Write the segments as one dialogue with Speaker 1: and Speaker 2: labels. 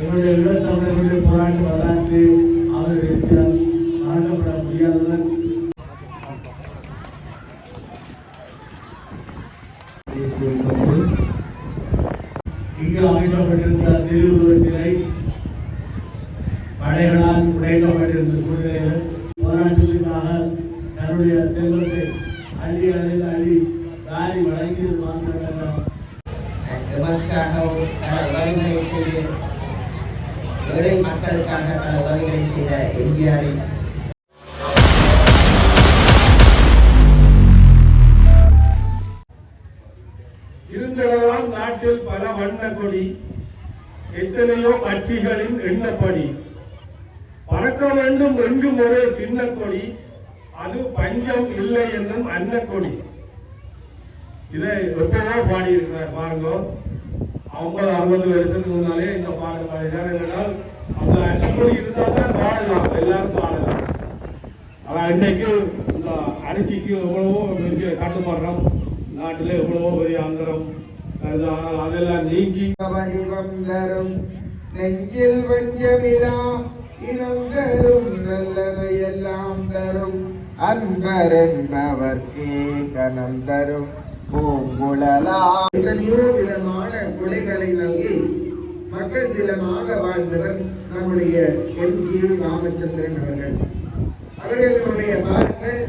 Speaker 1: இவருடைய ஈழத்தமிழர்களுடைய போராட்ட வரலாற்று அவர் இருக்கிறார் மறக்கப்பட முடியாதவர் இங்கு அமைக்கப்பட்டிருந்த திருவுருவச் சிலை படைகளால் உடைக்கப்பட்டிருந்த சூழ்நிலையில் போராட்டத்திற்காக தன்னுடைய செல்வத்தை அள்ளி அள்ளி அள்ளி தாரி வழங்கியது மாத்திரமல்ல
Speaker 2: எமக்காகவும் பல உதவிகளை செய்து ஏழை மக்களுக்காக பல உதவிகளை செய்த எம்ஜிஆரின்
Speaker 3: இருந்தனவாம் நாட்டில் பல வண்ண கொடி எத்தனையோ கட்சிகளின் எண்ணப்படி. பறக்க வேண்டும் எங்கும் ஒரே சின்ன கொடி அது பஞ்சம் இல்லை என்னும் அன்ன கொடி. இதை எப்பவோ பாடியிருக்கிறார் பாருங்க ஐம்பது அறுபது வருஷத்துக்கு முன்னாலே இந்த பாடல் பாடினார் என்றால் அந்த அன்னக்கொடி இருந்தால் தான் பாடலாம். எல்லாரும் பாடலாம். அதான் இன்னைக்கு இந்த அரிசிக்கு எவ்வளவோ பெரிய கட்டுப்படுறோம். நாட்டில் எவ்வளவோ பெரிய அந்தரம். ஆனால் அதெல்லாம் நீங்கி
Speaker 4: வடிவம் தரும் நெஞ்சில் வஞ்சமிலா இனம் தரும் நல்லவை எல்லாம் தரும். அன்பர் என்பவர்க்கே கணம் தரும். எத்தனையோ விதமான கொலைகளை நல்கி மக்கள் தினமாக வாழ்ந்தவர் நம்முடைய எம் ஜி ராமச்சந்திரன் அவர்கள். அவர்களுடைய பாருங்கள்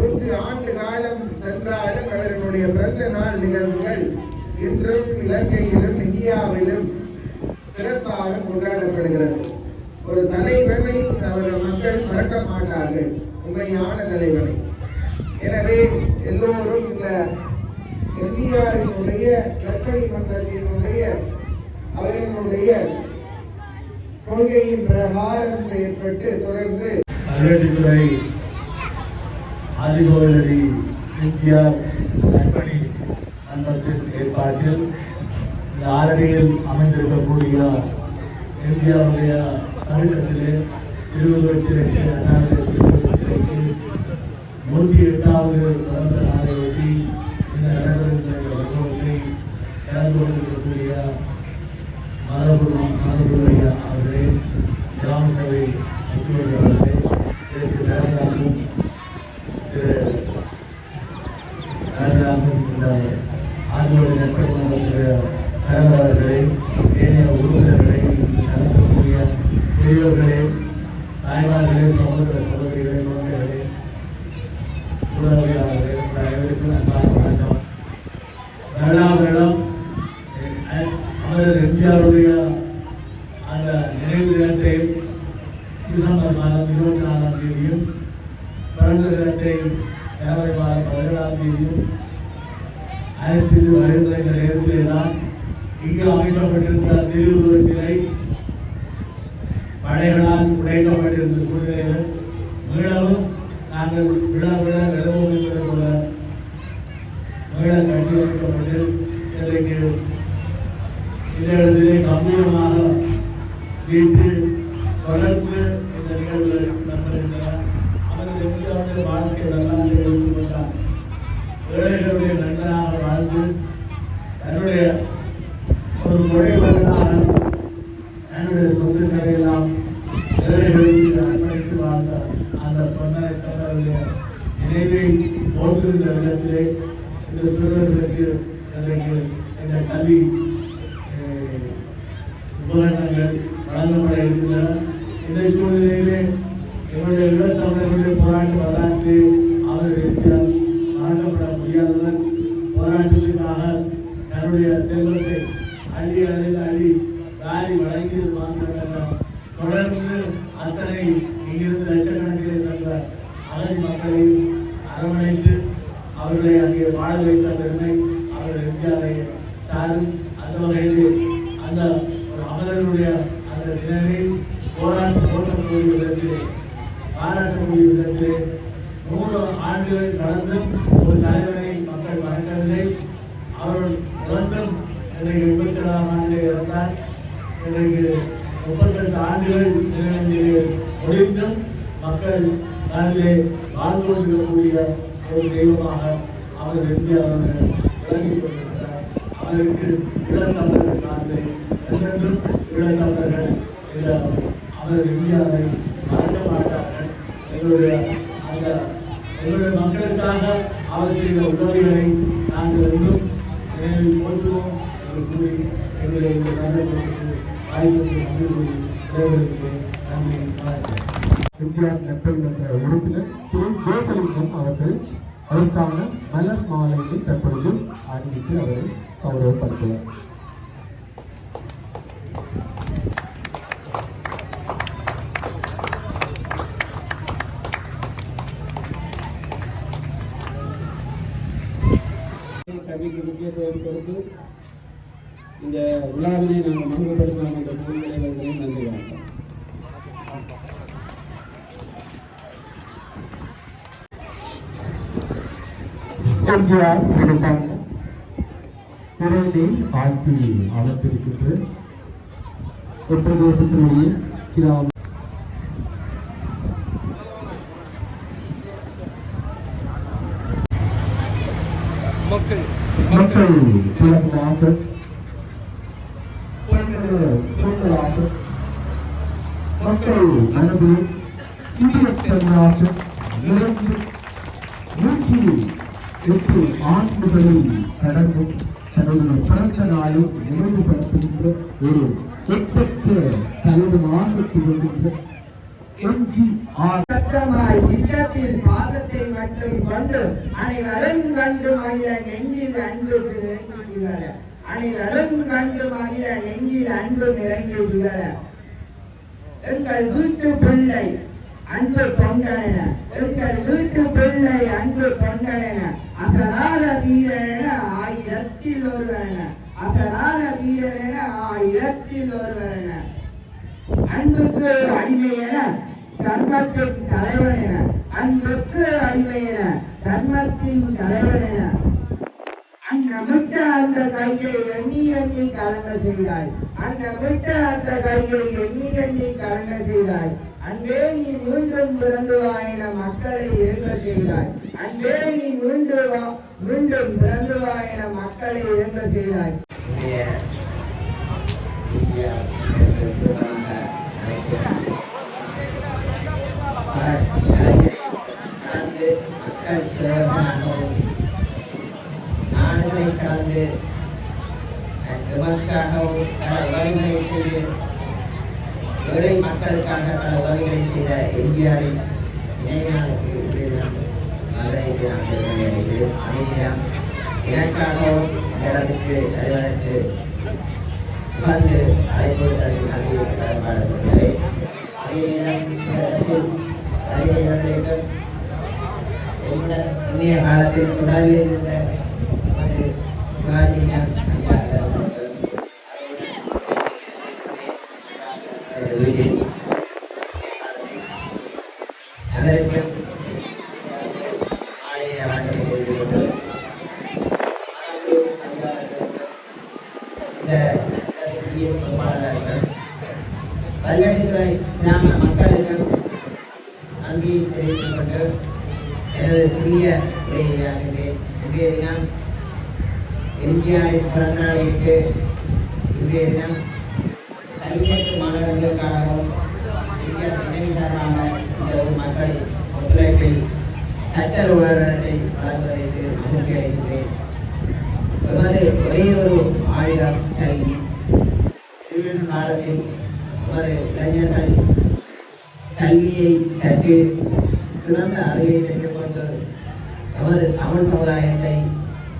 Speaker 4: ஒரு ஆண்டு காலம் சென்றாலும் அவர்களுடைய பிறந்த நாள் நிகழ்வுகள் இன்றும் இலங்கையிலும் இந்தியாவிலும் சிறப்பாக கொண்டாடப்படுகிறது. ஒரு தலைவனை அவர்கள் மக்கள் மறக்க மாட்டார்கள். உண்மையான தலைவனை. எனவே எல்லோரும் இந்த எம்ஜிஆரினுடைய கற்பனை மன்றத்தினுடைய அவர்களுடைய கொள்கையின் பிரகாரம் செயற்பட்டு தொடர்ந்து
Speaker 1: கல்வெட்டுத்துறை ஆதிகோவிலடி எம்ஜிஆர் கற்பனை மன்றத்தின் ஏற்பாட்டில் இந்த ஆரடியில் அமைந்திருக்கக்கூடிய எம்ஜிஆருடைய சமீபத்திலே இருபது சிலைக்கு அண்ணாவுடைய இருபது சிலைக்கு நூற்றி எட்டாவது பிறந்த கலந்து டிசம்பர் மாதம் இருபத்தி நாலாம் தேதியும் பிறந்த தினத்தை ஜனவரி மாதம் பதினேழாம் தேதியும் ஆயிரத்தி வருகின்ற இந்த நேரத்திலே தான் இங்கு அமைக்கப்பட்டிருந்த திருவுருவச் சிலை படைகளால் உடைக்கப்பட்டிருந்த சூழ்நிலையில் மீளவும் நாங்கள் விழா விழா எழுவோம் என்பது போல மீள கட்டி வைக்கப்பட்டு இன்றைக்கு இந்த இடத்திலே கம்பீரமாக வீட்டு தொடர்ந்து இந்த நிகழ்வுகள் நடைபெறுகின்றன எம்ஜிஆருடைய வாழ்க்கை ஏழைகளுடைய நண்பனாக வாழ்ந்து தன்னுடைய சூழ்நிலையிலே எங்களுடைய ஈழத்தமிழர்களுடைய போராட்ட வரலாற்று அவர் இருக்கிறார் மறக்கப்பட முடியாதவர். போராட்டத்திற்காக தன்னுடைய செல்வத்தை அள்ளி அள்ளி அள்ளி தாரி வழங்கியது மாத்திரமல்ல. தொடர்ந்து அத்தனை இங்கிருந்து லட்சக்கணக்கிலே சென்ற அகதி மக்களை அரவணைத்து அவர்களை அங்கே வாழ வைத்த பெருமை அவர்கள் எம்ஜிஆரை சாரும் அந்த வகையிலே அந்த ஒரு அமரருடைய அந்த நினைவை போராட்ட முடிவதற்கு பாராட்ட முடிவதற்கு விதத்திலே நூறு ஆண்டுகள் கடந்தும் ஒரு தலைவரை மக்கள் மறக்கவில்லை. அவர்கள் இறந்தும் இன்றைக்கு முப்பத்தி ஏழாம் ஆண்டிலே இறந்தார். இன்றைக்கு முப்பத்தெட்டு ஆண்டுகள் முடிந்தும் மக்கள் தன்னிலே வாழ்ந்து கொண்டிருக்கக்கூடிய ஒரு தெய்வமாக அவர் எம்ஜிஆர் அவர்கள் விளங்கிக் கொண்டிருக்கிறார். அவருக்கு இளத்தமிழர் சார்ந்து என்றென்றும் ஈழத்தமிழர்கள் இந்த இந்தியாவை மறக்க மாட்டார்கள். எங்களுடைய அந்த எங்களுடைய மக்களுக்காக அவர் செய்த உதவிகளை நாங்கள் இன்னும் நினைவில் போற்றுவோம் என்று கூறி எங்களுடைய இந்த சந்தர்ப்பத்திற்கு வாய்ப்புக்கு நன்றி கூறி விடைபெறுகிறேன். நன்றி. வணக்கம்
Speaker 5: எம்ஜிஆர் நற்பணிமன்ற உறுப்பினர் திரு. கோபலிங்கம் அவர்கள் அதற்கான மலர் மாலையை தற்பொழுது அறிவித்து அவரை கௌரவப்படுத்துவார்
Speaker 6: கல்விக்கு முக்கியத்துவம் கொடுத்து இந்த விழாவினை நாங்கள் முழுமைப்படுத்தலாம் என்ற சூழ்நிலைகளை நன்றி வணக்கம்.
Speaker 5: எம்ஜிஆர் நினைப்பாங்க இறைவனை ஆட்சி அமர்ந்திருக்கின்ற உத்தரப்பிரதேசத்தினுடைய கிராம
Speaker 6: மக்கள்
Speaker 5: மக்கள் திறமாக சொந்தமாக மக்கள் நூற்றி எட்டு கடந்து தன்னுடைய பிறந்த நாளை நினைவுபடுத்துகின்ற ஒரு தலைவனாக திகழ்கின்ற எம்ஜிஆர்
Speaker 7: பாசத்தை மட்டும் கொண்டு அனைவரும் கண்டு மகிழ நெஞ்சில் அன்பு நிறைந்து திகழ அனைவரும் கண்டு மகிழ நெஞ்சில் அன்பு நிறைந்துள்ள எங்கள் வீட்டு பிள்ளை அன்பு பொங்கலென எங்கள் வீட்டு பிள்ளை அன்பு பொங்கலென அசரார வீரன ஆயிரத்தில் ஒருவன அசரார வீரன ஆயிரத்தில் ஒருவன அன்புக்கு அடிமை தர்மத்தின் தலைவன் என அன்புக்கு அடிமை என தர்மத்தின் தலைவன் என அந்த விட்ட அந்த கையை எண்ணி எண்ணி கலங்க செய்தாள் அந்த விட்ட அந்த கையை எண்ணி எண்ணி கலங்க செய்தாய் அன்பே நீ மீண்டும் பிறந்து வா என மக்களை ஏங்க செய்தாய் அன்பே நீ மீண்டும் வா மீண்டும் பிறந்து வா என மக்களை ஏங்க செய்தாய்
Speaker 2: இன்றைய இந்தியா பிரதமராக அழைக்கிறார். பல கலைஞரை கடந்து மக்கள் சேவகனாகவும் நாடுகளை கடந்து எமக்காகவும் பல உதவிகளை செய்து ஏழை மக்களுக்காக பல உதவிகளை செய்த எம்ஜிஆரின் நினைவாளுக்கு இன்று நாம் மதுரைக்கு நாம் பெருமை அடைகிறோம். அதே நேரம் எனக்காகவும் இடத்துக்கு அறிவதற்கு வந்து அழைப்பதற்கு நன்றி கடன்பாடுகிறேன் அதே நேரம் இந்த இடத்தில் அதே நேரத்தில் என்னுடன் இன்றைய காலத்தில் தொடர்பில் இருந்த நமது சிவாஜிஞான் ஐயா அவர்கள் எனது வீட்டில் அவருக்கும் ஆலய வணக்கம் தெரிவித்துக் கொண்டு இந்த இடத்திற்கு பொறுப்பாளர்கள் பல்வேறு கிராம மக்களுக்கும் நன்றி தெரிவித்துக் கொண்டு எனது சிறிய உரையாகின்றேன் இன்றைய தினம் எம்ஜிஆரின் பிறந்தநாளையிட்டு இன்றைய தினம் கல்வியற்ற மாணவர்களுக்காகவும் எம்ஜிஆர் நினைவுதாரமாக இந்த ஒரு மக்களை ஒத்துழைப்பை கற்றல் உலகத்தை வழங்குவதற்கு மகிழ்ச்சி அடைகின்றேன் எமது ஒரே ஒரு ஆயுதம் கல்வி. திருவிழா காலத்தில் நமது இளைஞர்கள் கல்வியை கற்று சிறந்த அறிவை பெற்று நமது தமிழ் சமுதாயத்தை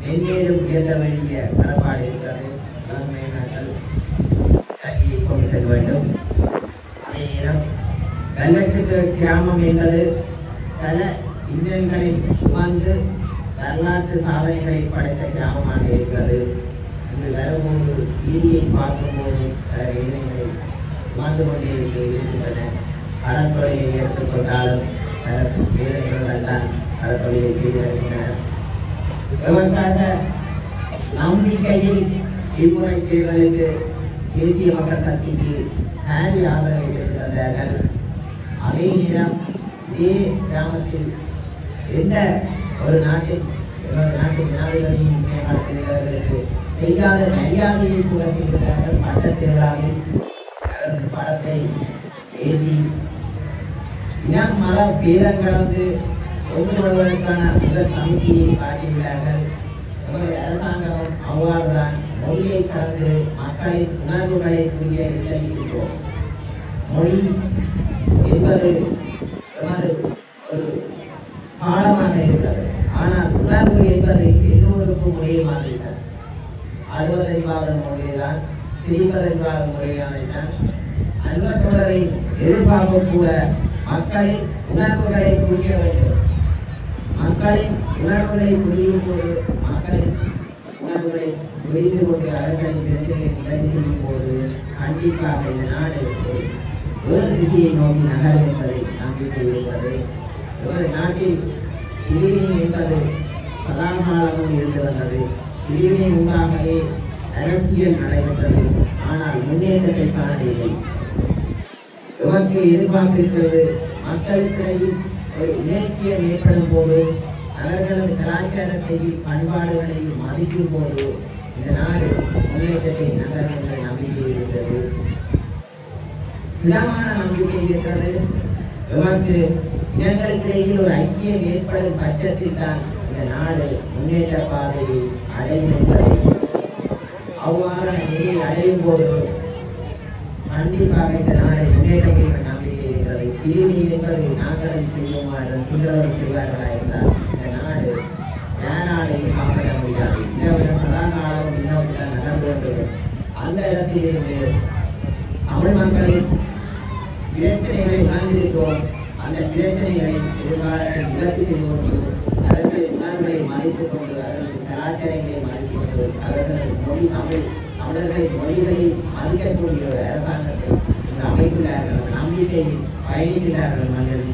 Speaker 2: மென்மேலும் உயர்த்த வேண்டிய கடப்பாடு இருக்கிறது முதன்மை நாங்கள் கல்வியை கொண்டு செல்ல வேண்டும். அதே நேரம் கல்வெட்டுக்கு கிராமம் என்பது பல இன்னல்களை சுமந்து வரலாற்று சாதனைகளை படைத்த கிராமமாக இருக்கிறது. இன்று வரும்போது வீதியை பார்க்கும்போது பல இளைஞர்கள் சுமந்து கொண்டே இருக்கின்றன கடற்கொலையை எடுத்துக்கொண்டாலும் பல இளைஞர்கள் தான் கடற்கொலையை செய்து வருகின்றனர் இதற்காக நம்பிக்கையில் இம்முறை தேர்தலுக்கு தேசிய மக்கள் சக்திக்கு ஹாரி ஆதரவை பெற்றிருந்தார்கள் அதே நேரம் இதே கிராமத்தில் எந்த ஒரு நாட்டில் ஒரு நாட்டின் ஜனாதிபதியின் மேம்பாட்டில் அவர்களுக்கு செய்யாத மரியாதையை கூட செய்கிறார்கள். பட்டத் திருவிழாவில் அவரது படத்தை ஏற்றி இனம் மத பேதம் கடந்து ஒன்றுபடுவதற்கான சில சமிதியை காட்டியுள்ளார்கள் நமது அரசாங்கம் அவ்வாறுதான் மொழியை கலந்து மக்களின் உணர்வுகளை புரிய எச்சரிக்கின்றோம். மொழி என்பது நமது ஒரு பாடமாக இருக்கிறது. ஆனால் உணர்வு என்பது எல்லோருக்கும் ஒரே மாதிரி அறுபதைவாத மொழிதான் சிரிப்பதென்பாத மொழியானதான் அன்பத்தொடரை எதிர்பார்க்க கூட மக்களின் உணர்வுகளை புரிய வேண்டும். மக்களின் உணர்வுகளை புரியும் போது மக்களின் உணர்வுகளை புரிந்து கொண்டு அவர்களின் பிரச்சனையை உதவி செய்யும் போது கண்டிப்பாக இந்த நாடு வேறு திசையை நோக்கி நகரும் என்பதை நம்பிக்கை இருக்கிறது ஒரு நாட்டில் பிரிவினை என்பது சதாகாலமும் இருந்து வந்தது. பிரிவினை உண்டாகவே அரசியல் நடைபெற்றது. ஆனால் முன்னேற்றத்தை காணவில்லை. எமக்கு எதிர்பார்ப்பிருக்கிறது? மக்களுக்கிடையில் ஒரு இலக்கியம் ஏற்படும் போது அவர்களது கலாச்சாரத்தையும் பண்பாடுகளையும் மதிக்கும் போது இந்த நாடு முன்னேற்றத்தை நகரும் என்ற நம்பிக்கை இருக்கிறது. திடமான நம்பிக்கை இருக்கிறது. எமக்கு இனங்களுக்கிடையே ஒரு ஐக்கியம் ஏற்படும் பட்சத்தில் தான் இந்த நாடு முன்னேற்ற பாதையை அடையும் என்பதை அவ்வாறான நிலையை அடையும் போது கண்டிப்பாக இந்த நாளை முன்னேற்றம் ஈடியங்களை நாங்களும் செய்யுமாறு சிங்களவர் செய்வார்களா இருந்தால் இந்த நாடு யாராலையும் காப்பிட முடியாது. இன்னொரு சதா காலம் இன்னொரு நடந்து அந்த இடத்தில் இருந்து தமிழ் மக்களை பிரச்சனைகளை உணர்ந்திருக்கிறோம் அந்த பிரச்சனைகளை எதிர்காலத்தில் விலக்கு செய்வது அவர்களின் உணர்வுகளை மதித்துக் கொண்டு அவர்களின் கலாச்சாரங்களை மதித்துக் கொண்டு அவர்களது மொழி தமிழ் தமிழர்களின் மொழிகளை மதிக்கக்கூடிய ஒரு அரசாங்கத்தை இங்கு அமைத்துள்ளார்கள் நம்பிக்கை பயணிக்கிறார்கள் மக்கள்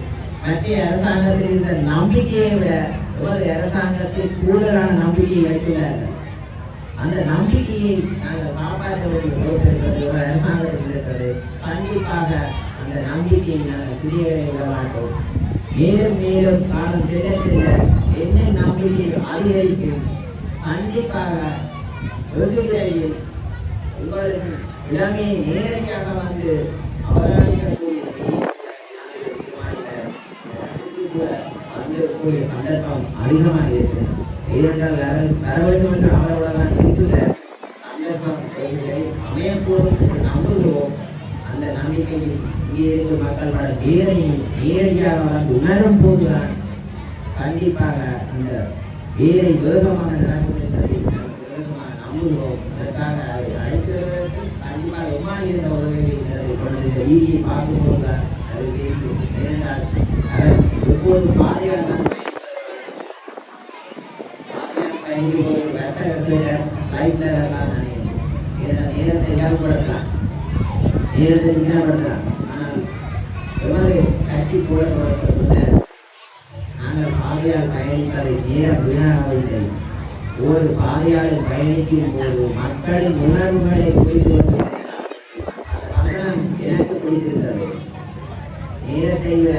Speaker 2: மத்திய அரசாங்கத்தில் இருந்த நம்பிக்கையை விட எமது அரசாங்கத்தில் கூடுதலான நம்பிக்கையை வைத்துள்ளார்கள் அந்த நம்பிக்கையை நாங்கள் காப்பாற்ற வேண்டிய பொறுப்பு இருக்கிறது ஒரு அரசாங்கத்தில் இருக்கிறது. கண்டிப்பாக அந்த நம்பிக்கையை நாங்கள் சிறியவை விட மாட்டோம். மேலும் மேலும் காலம் செல்ல என்ன நம்பிக்கை அதிகரிக்கும்? கண்டிப்பாக வெகு விரைவில் உங்களுக்கு இடமே நேரடியாக வந்து அவதானிக்கக்கூடிய வந்திருக்கக்கூடிய சந்தர்ப்பம் அதிகமாக இருக்கிறது ஏனென்றால் வர வேண்டும் என்று அவரோடதான் இருக்கிற சந்தர்ப்பம் ஒருவேளை அமையக்கூடும் என்று நம்புகிறோம். அந்த நம்பிக்கையில் இங்கே இருக்கும் மக்களோட வேதனையை நேரடியாக வந்து உணரும் போதுதான் கண்டிப்பாக அந்த வேலை வேகமாக நடக்கும் என்பதை வேகமாக நம்புகிறோம். அதற்காக அதை அழைக்கிறதற்கு கண்டிப்பாக எம்மாடி என்ற உதவி இந்த வீதியை பார்க்கும்போது தான் அது தெரியும். ஏனென்றால் அவர் எப்போது பயணிக்கும் போது வர்த்தகத்தில் எல்லாம் நினைக்கிறேன் நேரத்தை இல்லாமப்படுத்தலாம் நேரத்தை வீணாப்படுத்தலாம் ஆனால் எமது கட்சி கூட நாங்கள் பாதையால் பயணிப்பதை நேரம் வீணாகவில்லை. ஒரு பாதையால் பயணிக்கும் போது மக்களின் உணர்வுகளை புரிந்து கொண்டு எனக்கு பிடித்திருந்தது. நேரத்தை விட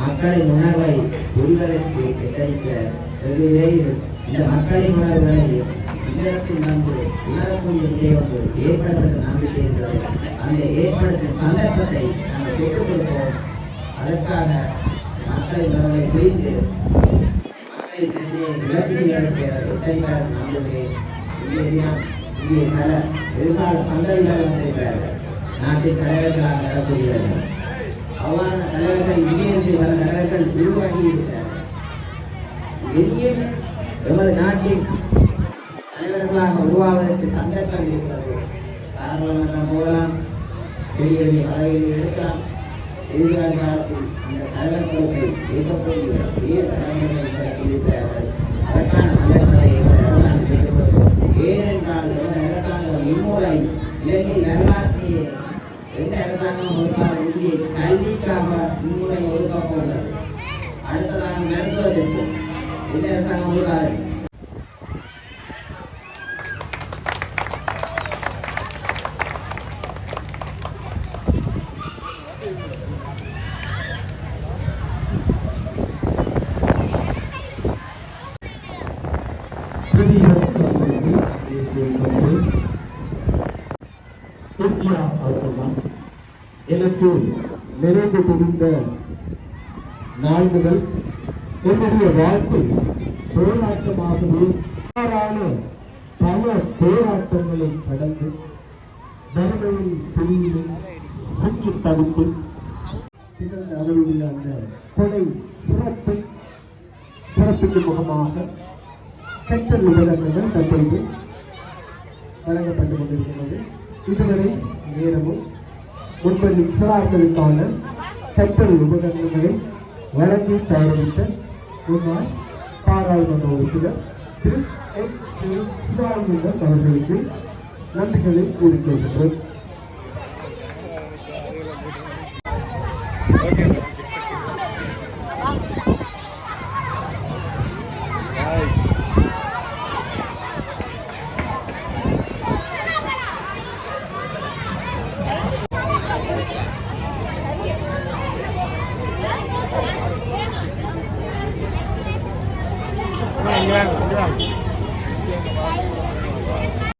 Speaker 2: மக்களின் உணர்வை புரிவதற்கு கிடைத்த தொழிலே இருக்கும் இந்த மக்களின் உணர்வுகளை இல்லத்தில் வந்து உணரக்கூடிய நிலை ஒன்று ஏற்படும் நம்பிக்கை இருக்கிறது அந்த ஏற்படுத்தும் சந்தர்ப்பத்தை நாங்கள் பெற்றுக் கொடுப்போம். அதற்காக மக்களை உணர்வை புரிந்து எதிர்கால சந்ததிகள் வந்திருக்கிறார்கள். நாட்டின் தலைவர்களாக வரக்கூடியவர்கள் அவ்வாறு தலைவர்கள் இங்கே இருந்து பல தலைவர்கள் உருவாகி இருக்கிறார்கள். இனியும் எமது நாட்டின் தலைவர்களாக உருவாவதற்கு சந்தர்ப்பம் இருக்கிறது. பாராளுமன்றம் போகலாம் பெரிய பெரிய பதவியில் எடுக்கலாம் எதிர்கால காலத்தில் அந்த தலைவர் பொறுப்பை இருக்கக்கூடிய பெரிய தலைவர்கள் இருக்கிறார்கள். அதற்கான சந்தர்ப்பத்தை அரசாங்கம் பெற்றுக் ஏனென்றால் எந்த அரசாங்கம் இம்மூலை இலங்கை வரலாற்றையே எந்த அரசாங்கம் ஒதுக்காத இந்தியை கல்விக்காக இம்முறை ஒதுக்க इन्हें ऐसा हो रहा है
Speaker 5: திருச்சியா அவர்கள் எனக்கு நிறைந்து தெரிந்த நாள் முதல் என்னுடைய வாழ்க்கை போராட்டமாகவே இவ்வாறான பல போராட்டங்களை கடந்து வறுமையின் பிரிவினை சிக்கி தவித்து திகழ்ந்த அவருடைய அந்த கொலை சிறப்பை சிறப்புக்கு முகமாக கற்றல் விவரங்கள் தற்பொழுது வழங்கப்பட்டு கொண்டிருக்கிறது இதுவரை நேரமும் முன்பதில் சிறார்களுக்கான கற்றல் உபகரணங்களை வழங்கி தயாரித்த முன்னாள் பாராளுமன்ற உறுப்பினர் திரு எச் திரு சிவானந்தன் அவர்களுக்கு நன்றிகளை கூறிக்கொள்கிறோம்